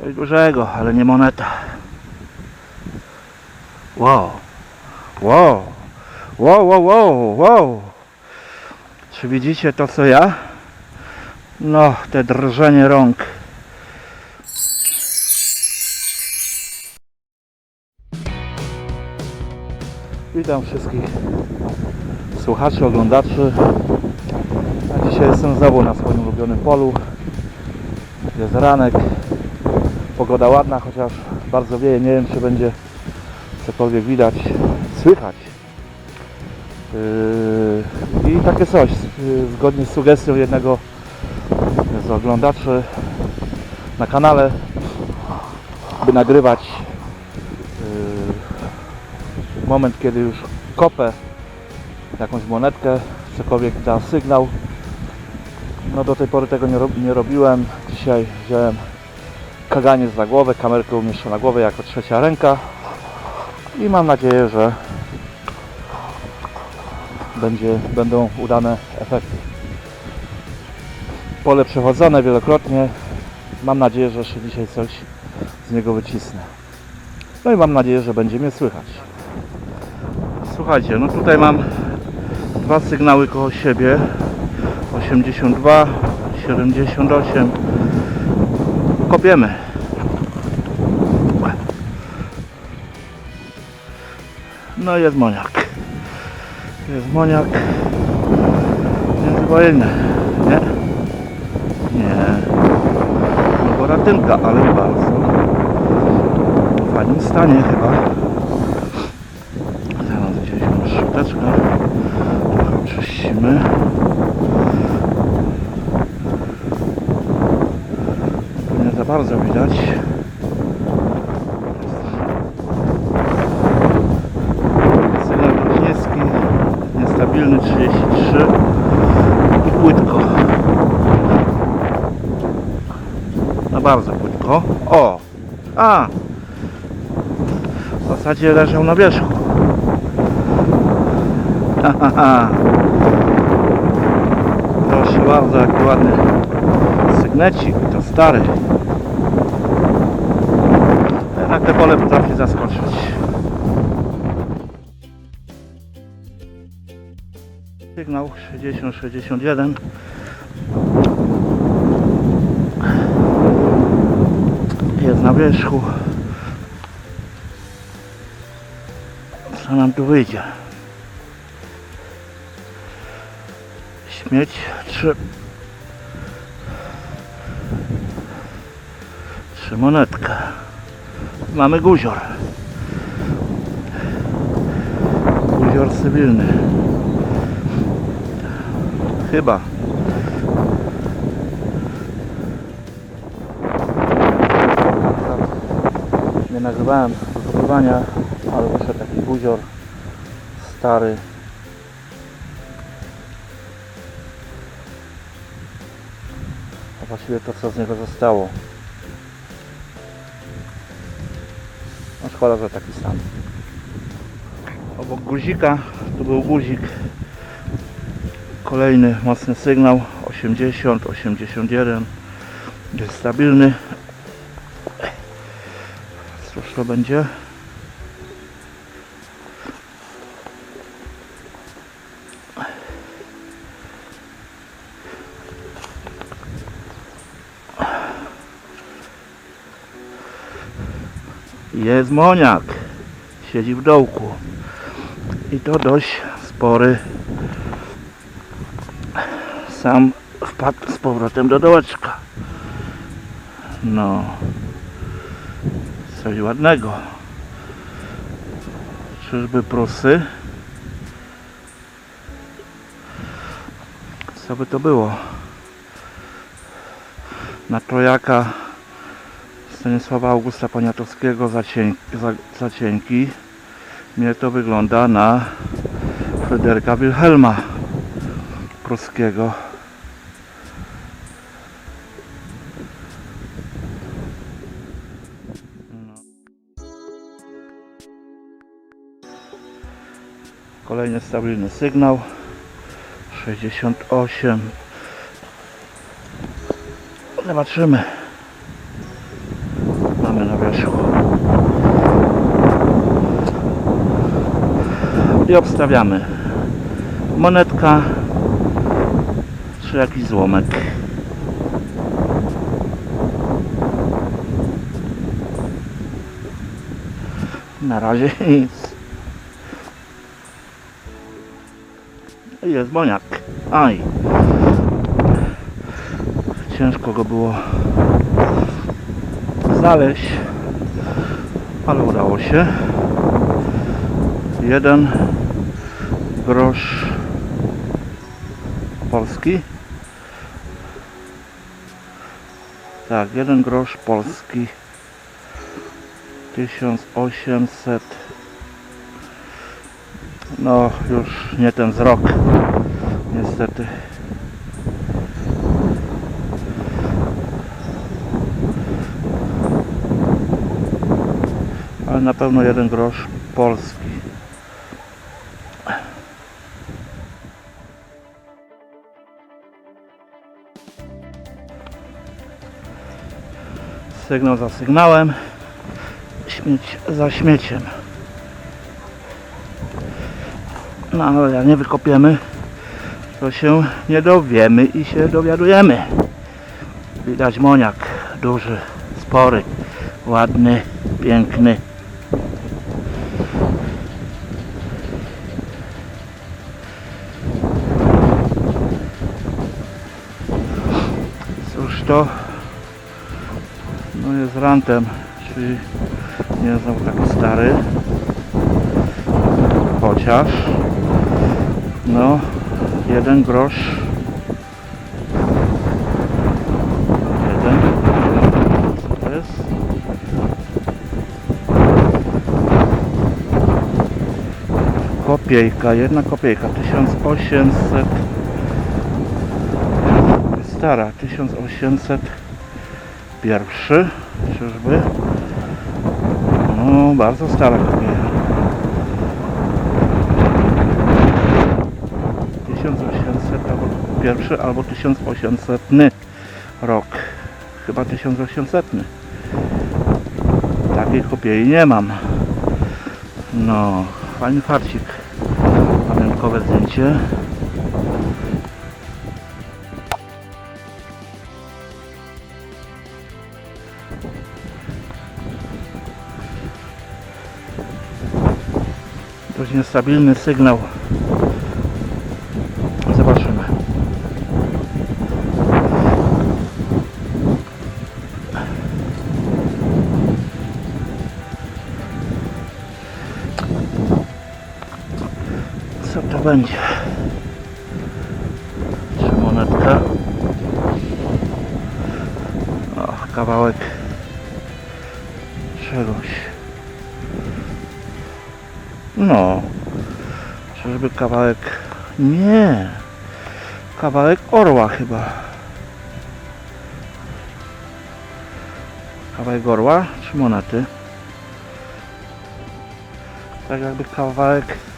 Coś dużego, ale nie moneta. Wow. Wow. Wow, wow, wow, wow. Czy widzicie to co ja? No, te drżenie rąk. Witam wszystkich słuchaczy, oglądaczy. A dzisiaj jestem znowu na swoim ulubionym polu. Jest ranek. Pogoda ładna, chociaż bardzo wieje. Nie wiem, czy będzie cokolwiek widać, słychać. Yy, I takie coś, yy, zgodnie z sugestią jednego z oglądaczy na kanale, by nagrywać yy, moment, kiedy już kopę jakąś monetkę, cokolwiek da sygnał. No do tej pory tego nie, rob, nie robiłem. Dzisiaj wziąłem kaganiec za głowę, kamerkę umieszczę na głowę jako trzecia ręka i mam nadzieję, że będzie, będą udane efekty. Pole przechodzone wielokrotnie. Mam nadzieję, że jeszcze dzisiaj coś z niego wycisnę. No i mam nadzieję, że będzie mnie słychać. Słuchajcie, no tutaj mam dwa sygnały koło siebie. 82, 78. Kopiemy. No jest moniak. Jest moniak. Międzywojenny. Nie? Nie. No boratynka, ale w bardzo w fajnym stanie chyba. Teraz gdzieś masz szczoteczkę. Trochę oczyścimy. Tu nie za bardzo widać. Sygnał niski, niestabilny 33 i płytko. No bardzo płytko. O! A! W zasadzie leżał na wierzchu. Ha, ha, ha. Proszę bardzo, jaki ładny sygnecik. To stary. Jednak te pole potrafi zaskoczyć. Sygnał 60-61 jest na wierzchu. Co nam tu wyjdzie? Śmieć trzy. Trzy monetka mamy guzior. Guzior cywilny chyba nie nagrywałem wykopywania, ale wyszedł taki guzior stary. A właściwie to co z niego zostało. No szkoda, że taki stan. Obok guzika tu był guzik. Kolejny mocny sygnał 80, 81 jest stabilny Cóż to będzie? Jest moniak. Siedzi w dołku. I to dość spory. Sam wpadł z powrotem do dołeczka. No. Coś ładnego. Czyżby Prusy? Co by to było? Na trojaka Stanisława Augusta Poniatowskiego za, cień, za, za cienki. Mnie to wygląda na Fryderyka Wilhelma Pruskiego. Kolejny stabilny sygnał. 68. Zobaczymy. Mamy na wierzchu. I obstawiamy. Monetka czy jakiś złomek. Na razie nic. Jest boniak. Aj. Ciężko go było znaleźć, ale udało się. Jeden grosz polski. Tak, jeden grosz polski. 1800 no już nie ten wzrok niestety. Ale na pewno jeden grosz polski. Sygnał za sygnałem. Śmieć za śmieciem no ale jak nie wykopiemy to się nie dowiemy i się dowiadujemy. Widać moniak duży, spory ładny, piękny. Cóż to? No jest rantem czyli nie znowu taki stary. Chociaż no jeden grosz. Jeden. To jest. Kopiejka jedna kopiejka. 1800 stara 1800 pierwszy czyżby? No bardzo stara kopiejka 1800 albo pierwszy albo 1800 rok chyba 1800 takiej kopiei nie mam. No fajny farcik. Pamiątkowe zdjęcie. Dość niestabilny sygnał będzie? Czy monetka? O, kawałek czegoś. No. Czyżby kawałek nie. Kawałek orła chyba. Kawałek orła czy monety? Tak jakby kawałek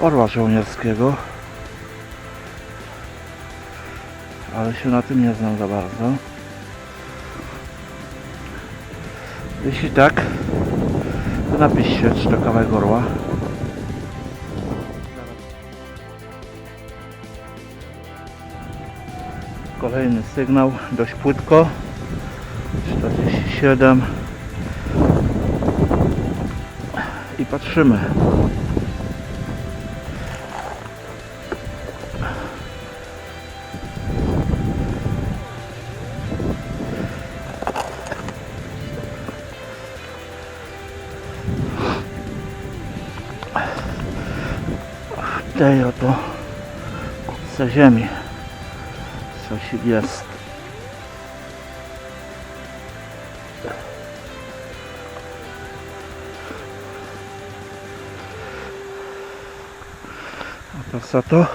orła żołnierskiego. Ale się na tym nie znam za bardzo. Jeśli tak, to napiszcie, czy to kawałek orła. Kolejny sygnał, dość płytko. 47 i patrzymy. Ziemi coś jest. A to co to?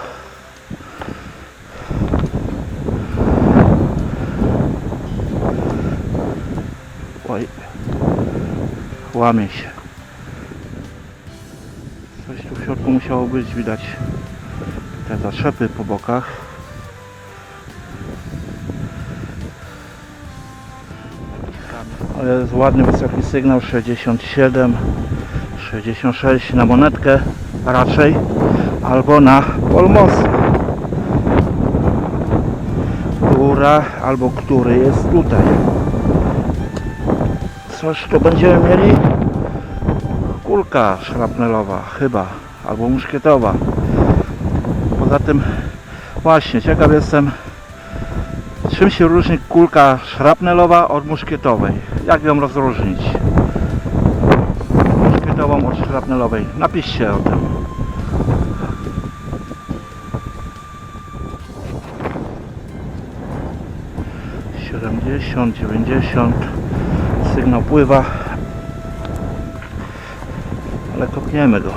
Oj, łamie się. Coś tu w środku musiało być, widać te zatrzepy po bokach. Ale jest ładny, wysoki sygnał 67, 66 na monetkę. raczej, albo na polmosy. Która albo który jest tutaj. Coś tu będziemy mieli? Kulka szrapnelowa chyba, albo muszkietowa. Poza tym właśnie ciekaw jestem czym się różni kulka szrapnelowa od muszkietowej. Jak ją rozróżnić? Muszkietową od szrapnelowej. Napiszcie o tym. Siedemdziesiąt, dziewięćdziesiąt. Sygnał pływa. Ale kopniemy go.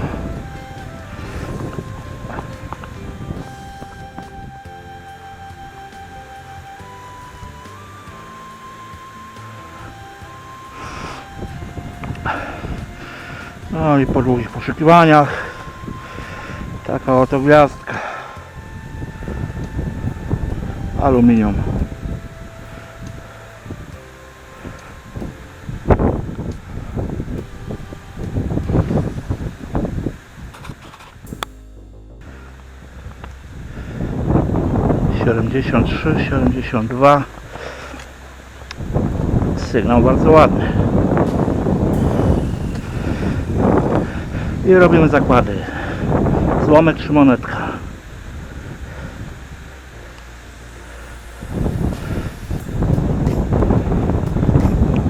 No i po długich poszukiwaniach. Taka oto gwiazdka. Aluminium. siedemdziesiąt trzy, siedemdziesiąt dwa. Sygnał bardzo ładny i robimy zakłady. Złomek czy monetka.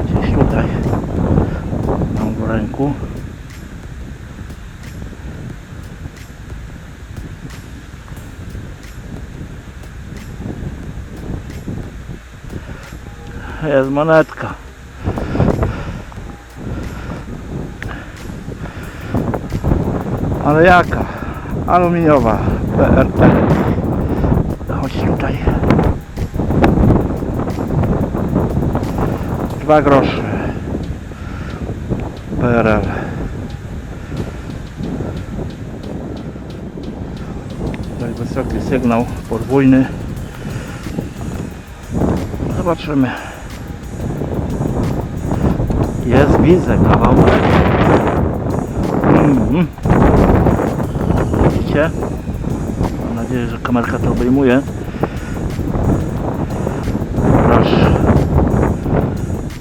Gdzieś tutaj mam w ręku. Jest monetka. Ale jaka? Aluminiowa PRT. Chodź tutaj. Dwa grosze. PRL. Tak wysoki sygnał podwójny. Zobaczymy. Jest, widzę kawałek. Mhm. Widzicie? Mam nadzieję, że kamerka to obejmuje. Proszę.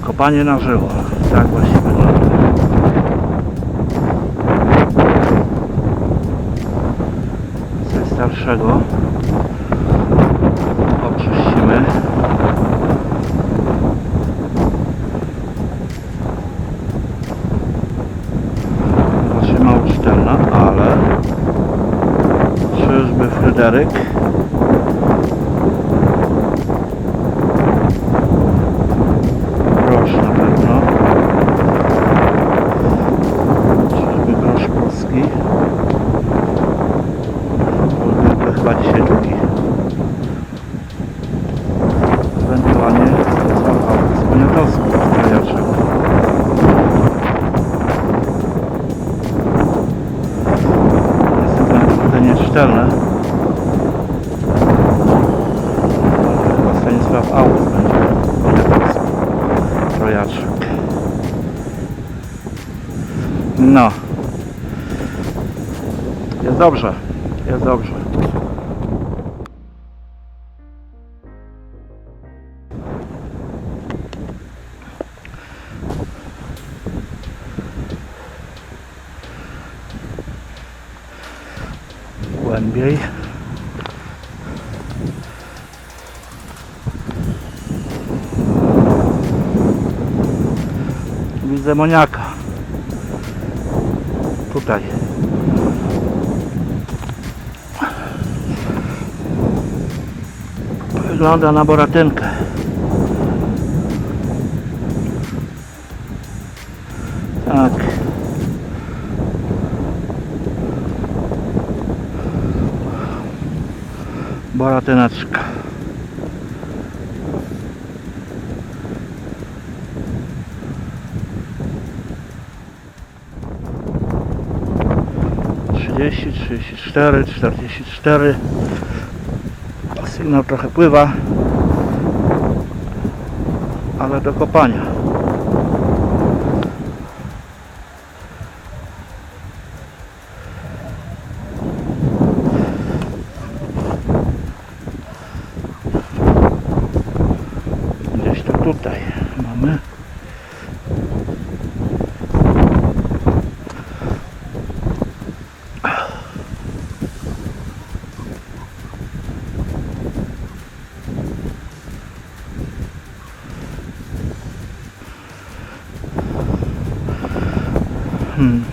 Kopanie na żywo. Tak właśnie wygląda. Coś starszego. Fryderyk grosz na pewno. Czyżby grosz polski. Byłby chyba dzisiaj drugi. Ewentualnie Sławek z Poniatowski krajaczek Niestety naprawdę nieczytelne. Ale Jest dobrze. Jest dobrze. głębiej. Widzę moniaka. Tutaj. Wygląda na boratynkę. Tak. Boratyneczka. Trzydzieści, trzydzieści cztery, czterdzieści cztery. Sygnał trochę pływa, ale do kopania. jesteśmy. Hmm.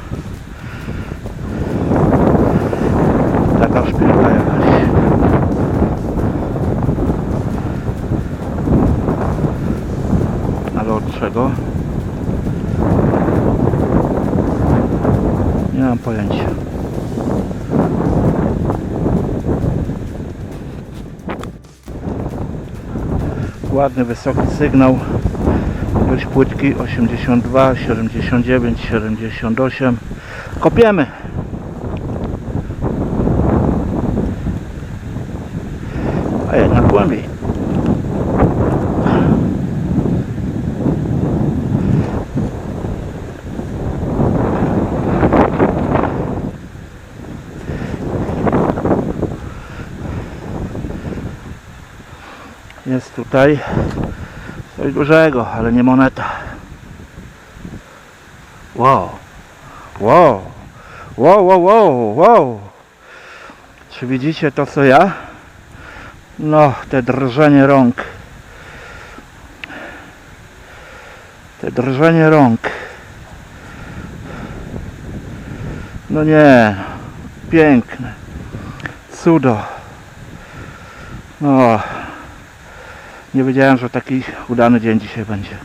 Taka szpilka jakaś. Czego? Nie mam pojęcia. Ładny, wysoki sygnał. Dość płytki 82, 79, 78. Kopiemy. A jednak głębiej. Jest tutaj coś dużego, ale nie moneta. Wow. Wow. Wow, wow, wow, wow. Czy widzicie to co ja? No, te drżenie rąk. Te drżenie rąk. No nie. Piękne. Cudo. No. Nie wiedziałem, że taki udany dzień dzisiaj będzie.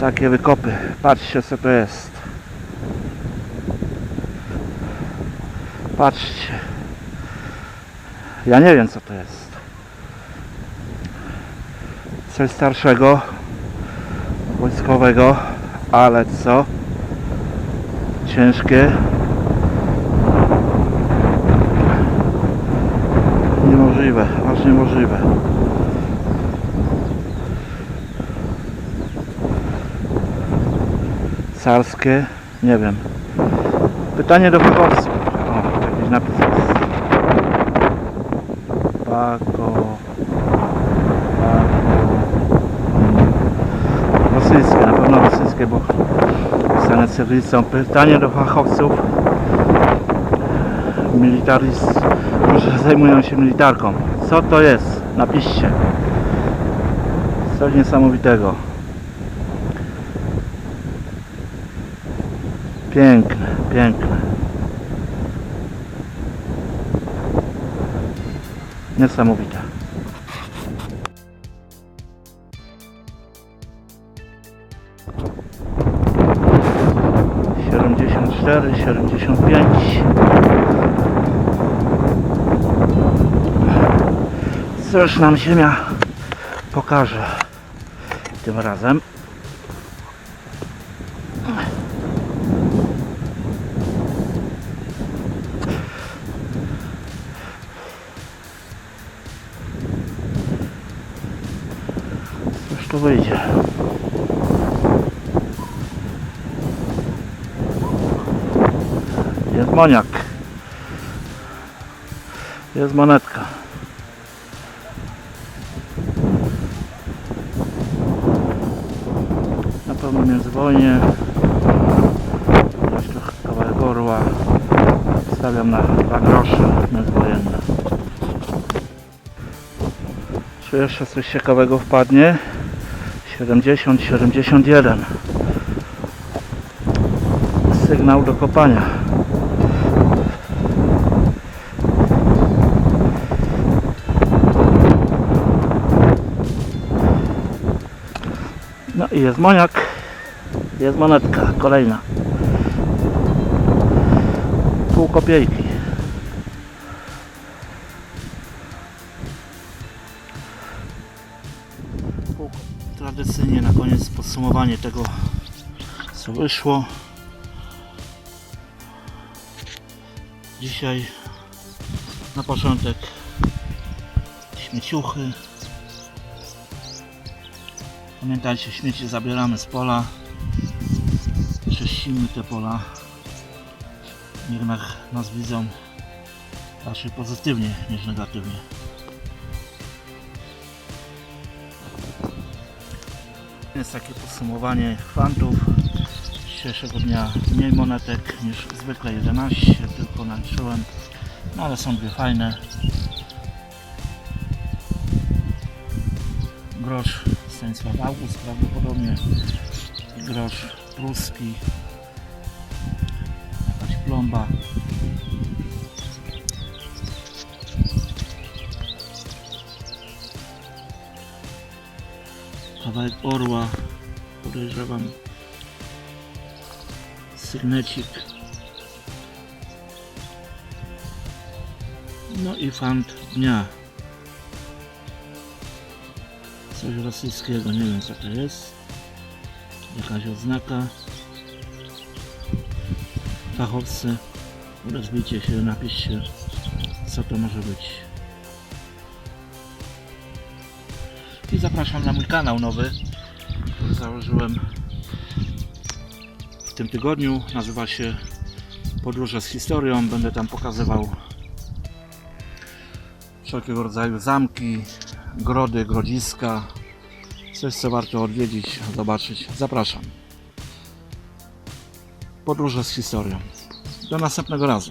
Takie wykopy. Patrzcie co to jest. Patrzcie. Ja nie wiem co to jest. Coś starszego, wojskowego, ale co? Ciężkie. Niemożliwe, aż niemożliwe. Carskie, nie wiem. Pytanie do fachowców. O, jakiś napis jest. Pako. mm, Rosyjskie, na pewno rosyjskie, bo pisane cyrylicą. Pytanie do fachowców. Militarist, którzy zajmują się militarką. Co to jest? Napiszcie. Coś niesamowitego. Piękne, piękne. Niesamowite. Siedemdziesiąt cztery, siedemdziesiąt pięć. Cóż nam ziemia pokaże tym razem. Wyjdzie? Jest moniak. Jest monetka. Na pewno międzywojnie. Coś tu kawałek orła. Stawiam na dwa grosze międzywojenne. Czy jeszcze coś ciekawego wpadnie? 70, 71. Sygnał do kopania. No i jest moniak. Jest monetka, kolejna. Pół kopiejki. Tradycyjnie na koniec podsumowanie tego co wyszło. Dzisiaj na początek śmieciuchy. Pamiętajcie, śmieci zabieramy z pola. Czyścimy te pola. Niech nas- widzą raczej pozytywnie niż negatywnie. Jest takie podsumowanie fantów. Dzisiejszego dnia mniej monetek niż zwykle 11, tylko naliczyłem. No ale są dwie fajne. Grosz Stanisław August prawdopodobnie i grosz pruski. Jakaś plomba. Kawałek orła, podejrzewam. Sygnecik. No i fant dnia. Coś rosyjskiego, nie wiem co to jest. Jakaś oznaka. Fachowcy, rozbijcie się, napiszcie co to może być. Zapraszam na mój kanał nowy, założyłem w tym tygodniu. Nazywa się Podróże z historią. Będę tam pokazywał wszelkiego rodzaju zamki, grody, grodziska. Coś, co warto odwiedzić, zobaczyć. Zapraszam. Podróże z historią. Do następnego razu.